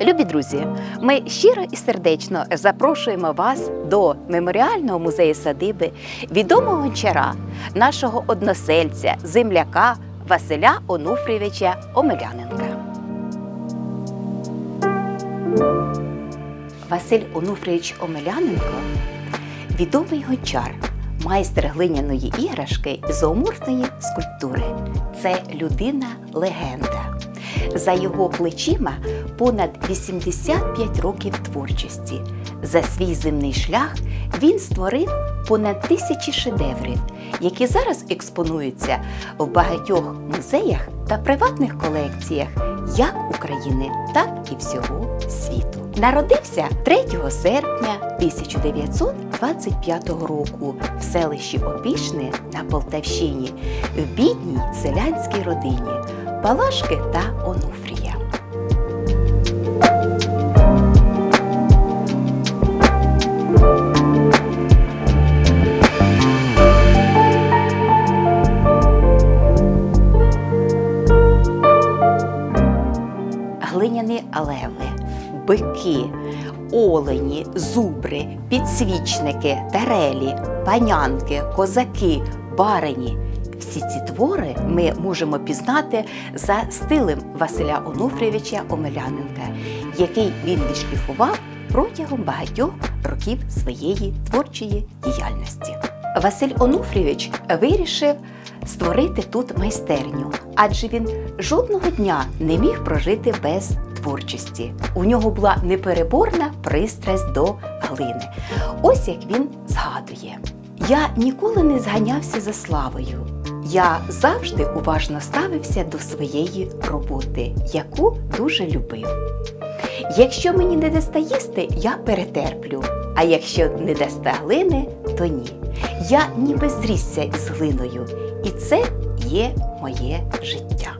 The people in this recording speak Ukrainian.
Любі друзі, ми щиро і сердечно запрошуємо вас до меморіального музею садиби відомого гончара, нашого односельця, земляка Василя Онуфрійовича Омеляненка. Василь Онуфрійович Омеляненко відомий гончар, майстер глиняної іграшки і зооморфної скульптури. Це людина-легенда. За його плечима понад 85 років творчості. За свій земний шлях він створив понад тисячі шедеврів, які зараз експонуються в багатьох музеях та приватних колекціях як України, так і всього світу. Народився 3 серпня 1925 року в селищі Опішне на Полтавщині в бідній селянській родині Палашки та Онуфрія. Глиняні алеви, бики, олені, зубри, підсвічники, тарелі, панянки, козаки, барині. Всі ці твори ми можемо пізнати за стилем Василя Онуфрійовича Омеляненка, який він відшліфував протягом багатьох років своєї творчої діяльності. Василь Онуфрійович вирішив створити тут майстерню, адже він жодного дня не міг прожити без творчості. У нього була непереборна пристрасть до глини. Ось як він згадує. Я ніколи не зганявся за славою. Я завжди уважно ставився до своєї роботи, яку дуже любив. Якщо мені не дасте їсти, я перетерплю. А якщо не дасте глини, то ні. Я ніби зрісся із глиною, і це є моє життя.